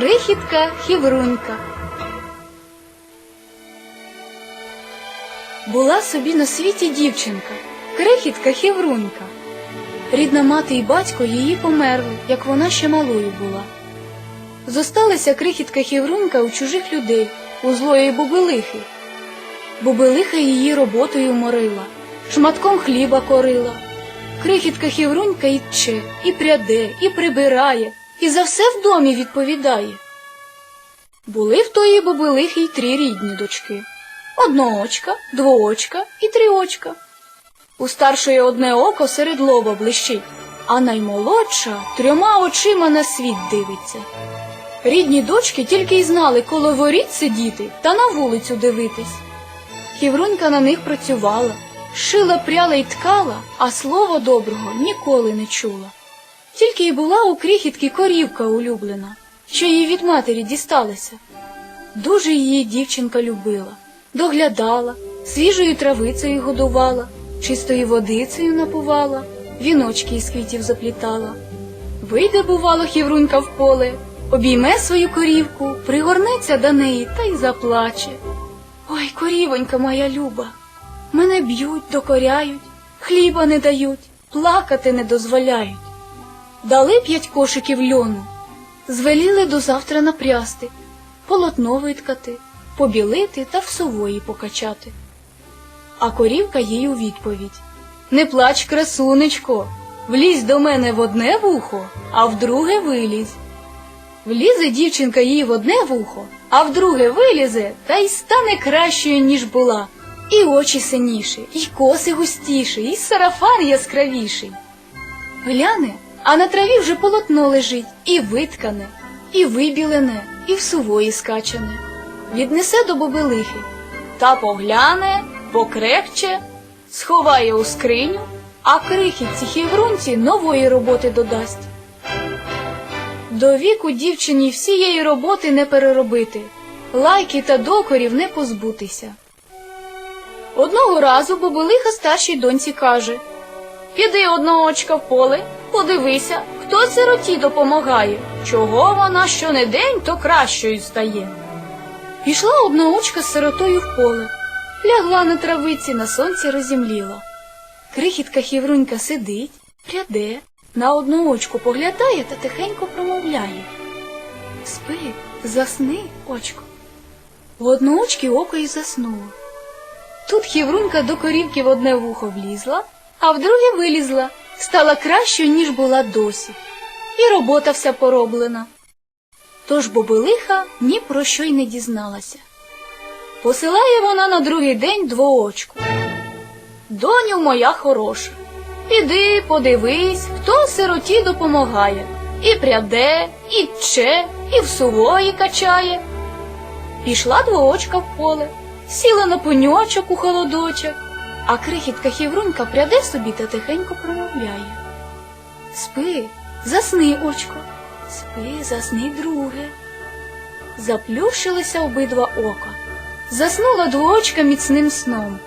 Крихітка хіврунька. Була собі на світі дівчинка, крихітка хіврунька. Рідна мати і батько її померли, як вона ще малою була. Зосталася крихітка хіврунька у чужих людей, у злої бубилихи. Бубилиха її роботою морила, шматком хліба корила. Крихітка хіврунька і тче, і пряде, і прибирає, і за все в домі відповідає. Були в тої бобилихи й три рідні дочки одноочка, двоочка і триочка. У старшої одне око серед лоба блищить, а наймолодша трьома очима на світ дивиться. Рідні дочки тільки й знали коло воріт сидіти та на вулицю дивитись. Хіврунька на них працювала, шила, пряла й ткала, а слова доброго ніколи не чула. Тільки й була у крихітки корівка улюблена, що їй від матері дісталася. Дуже її дівчинка любила, доглядала, свіжою травицею годувала, чистою водицею напувала, віночки із квітів заплітала. Вийде, бувало, хіврунька в поле, обійме свою корівку, пригорнеться до неї та й заплаче. Ой, корівонька моя люба, мене б'ють, докоряють, хліба не дають, плакати не дозволяють. Дали п'ять кошиків льону, звеліли до завтра напрясти, полотно виткати, побілити та в сової покачати. А корівка їй у відповідь Не плач, красунечко, влізь до мене в одне вухо, а в друге вилізь. Влізе дівчинка їй в одне вухо, а в друге вилізе та й стане кращою, ніж була. І очі синіші, і коси густіші, і сарафан яскравіший. Гляне, а на траві вже полотно лежить, і виткане, і вибілене, і в сувої скачане. Віднесе до бобилихи, та погляне, покрекче, сховає у скриню, а крихітці хіврунці нової роботи додасть. До віку дівчині всієї роботи не переробити, лайки та докорів не позбутися. Одного разу бобилиха старшій доньці каже Піди одноочка в поле, подивися, хто сироті допомагає, чого вона щонедень то кращою стає. Пішла одноочка з сиротою в поле, лягла на травиці, на сонці розімліла. Крихітка хіврунька сидить, пряде, на одну очку поглядає та тихенько промовляє. Спи, засни, очко. В одноочки око й заснуло. Тут хіврунька до корівки в одне вухо влізла, а в друге вилізла, стала кращою, ніж була досі. І робота вся пороблена. Тож бобилиха ні про що й не дізналася. Посилає вона на другий день двоочку. Доню моя хороша, піди, подивись, хто сироті допомагає, і пряде, і тче, і в сувої качає. Пішла двоочка в поле, сіла на пеньочок у холодочок, а крихітка хіврунька пряде собі та тихенько промовляє. Спи, засни, очко, спи, засни, друге. Заплющилися обидва ока, заснула двоочка міцним сном.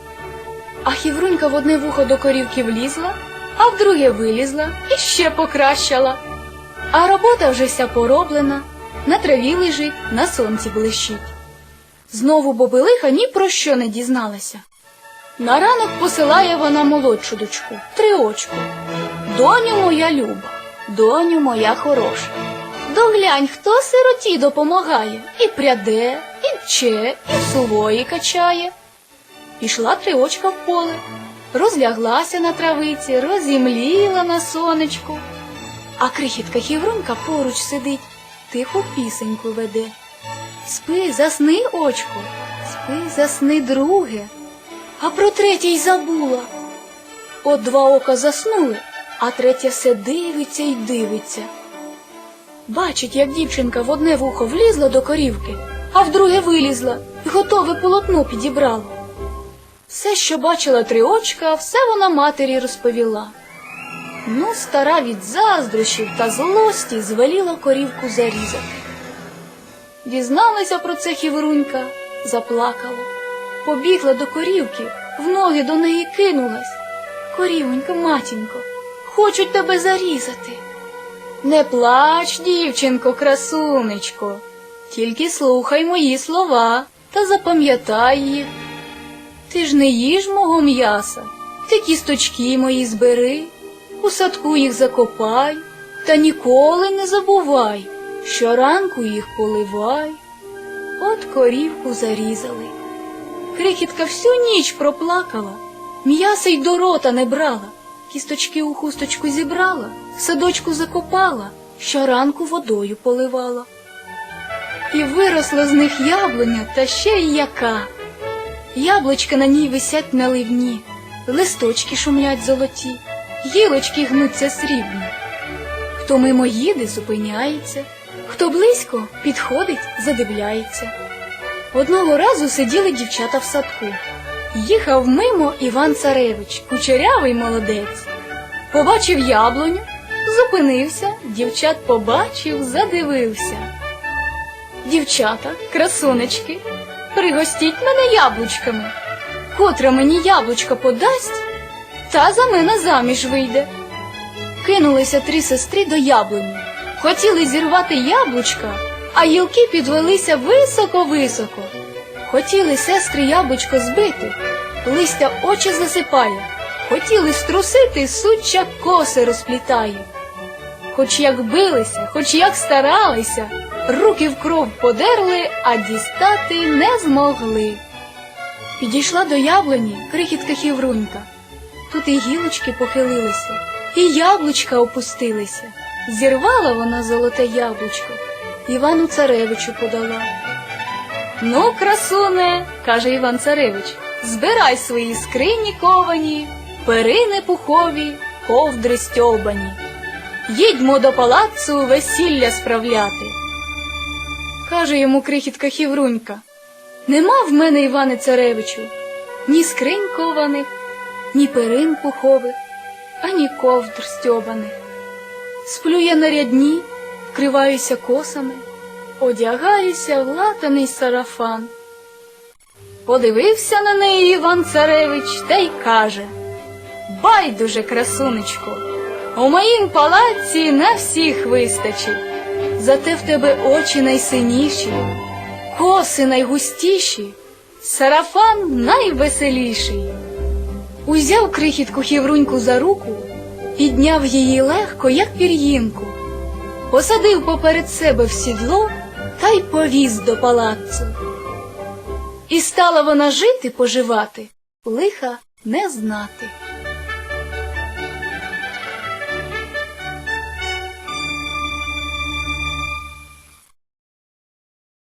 А хіврунька в одне вухо до корівки влізла, а в друге вилізла і ще покращала. А робота вже вся пороблена, на траві лежить, на сонці блищить. Знову бобилиха ні про що не дізналася. На ранок посилає вона молодшу дочку, триочку. Доню моя люба, доню моя хороша. Доглянь, хто сироті допомагає, і пряде, і тче, і сувої качає. Пішла триочка в поле, розляглася на травиці, розімліла на сонечку. А крихітка хіврунька поруч сидить, тиху пісеньку веде. Спи, засни, очко, спи, засни, друге. А про третє й забула. От два ока заснули, а третє все дивиться й дивиться. Бачить, як дівчинка в одне вухо влізла до корівки, а в друге вилізла і готове полотно підібрала. Все, що бачила триочка, все вона матері розповіла. Ну, стара від заздрощів та злості звеліла корівку зарізати. Дізналася про це хіврунька, заплакала, побігла до корівки, в ноги до неї кинулась. Корівонька, матінко, хочуть тебе зарізати. Не плач, дівчинко, красунечко, тільки слухай мої слова та запам'ятай їх. Ти ж не їж мого м'яса, ти кісточки мої збери, у садку їх закопай, та ніколи не забувай, що ранку їх поливай. От корівку зарізали. Крихітка всю ніч проплакала, м'яса й до рота не брала, кісточки у хусточку зібрала, в садочку закопала, щоранку водою поливала. І виросла з них яблуня, та ще й яка. Яблучка на ній висять на ливні, листочки шумлять золоті, гілочки гнуться срібні. Хто мимо їде, зупиняється, хто близько підходить, задивляється. Одного разу сиділи дівчата в садку. Їхав мимо Іван Царевич, кучерявий молодець. Побачив яблуню, зупинився, дівчат побачив, задивився. Дівчата, красунечки, пригостіть мене яблучками. Котра мені яблучка подасть, та за мене заміж вийде. Кинулися три сестри до яблуні. Хотіли зірвати яблучка, а гілки підвелися високо-високо. Хотіли сестри яблучко збити, листя очі засипає, хотіли струсити, суча коси розплітає. Хоч як билися, хоч як старалися, руки в кров подерли, а дістати не змогли. Підійшла до яблуні крихітка хіврунька. Тут і гілочки похилилися, і яблучка опустилися. Зірвала вона золоте яблучко, Івану Царевичу подала. Ну, красуне, каже Іван Царевич, збирай свої скрині ковані, перини пухові, ковдри стьобані. Їдьмо до палацу весілля справляти. Каже йому крихітка Хіврунька. Нема в мене, Іване Царевичу, ні скринь кованих, ні перин пухових, ані ковдр стьобаних. Сплю я на рядні, вкриваюся косами, одягаюся в латаний сарафан. Подивився на неї Іван Царевич та й каже Байдуже, красунечко, у моїм палаці на всіх вистачить, зате в тебе очі найсиніші, коси найгустіші, сарафан найвеселіший. Узяв крихітку хівруньку за руку, підняв її легко, як пір'їнку, посадив поперед себе в сідло та й повіз до палацу. І стала вона жити поживати, лиха не знати.